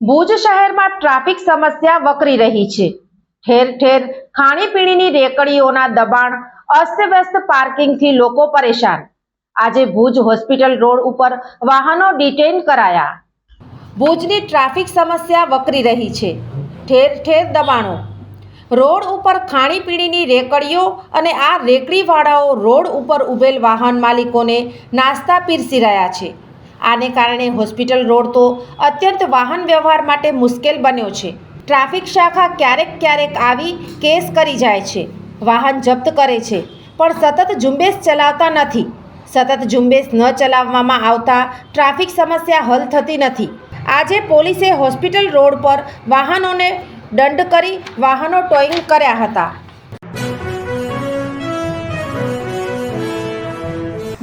Bhuj શહેરમાં traffic સમસ્યા વકરી રહી છે. ઠેર ઠેર ખાણીપીણીની રેકડીઓના દબાણ, અસ્તવ્યસ્ત પાર્કિંગથી લોકો પરેશાન. આજે ભુજ હોસ્પિટલ રોડ ઉપર વાહનો ડિટેન કરાયા. ભુજની ટ્રાફિક સમસ્યા વકરી રહી છે. ઠેર ઠેર દબાણો. રોડ ઉપર ખાણીપીણીની રેકડીઓ અને આ રેકડીવાળાઓ રોડ ઉપર ઉભેલ વાહન માલિકોને નાસ્તા પીરસી રહ્યા છે. આને કારણે હોસ્પિટલ રોડ તો અત્યંત વાહન વ્યવહાર માટે મુશ્કેલ બન્યો છે. ટ્રાફિક શાખા ક્યારેક ક્યારેક આવી કેસ કરી જાય છે. વાહન જપ્ત કરે છે. પણ સતત ઝુંબેશ ચલાવતા નથી. સતત ઝુંબેશ ન ચલાવવામાં આવતા ટ્રાફિક સમસ્યા હલ થતી નથી. આજે પોલીસે હોસ્પિટલ રોડ પર વાહનોને દંડ કરી વાહનો ટોઈંગ કર્યા હતા.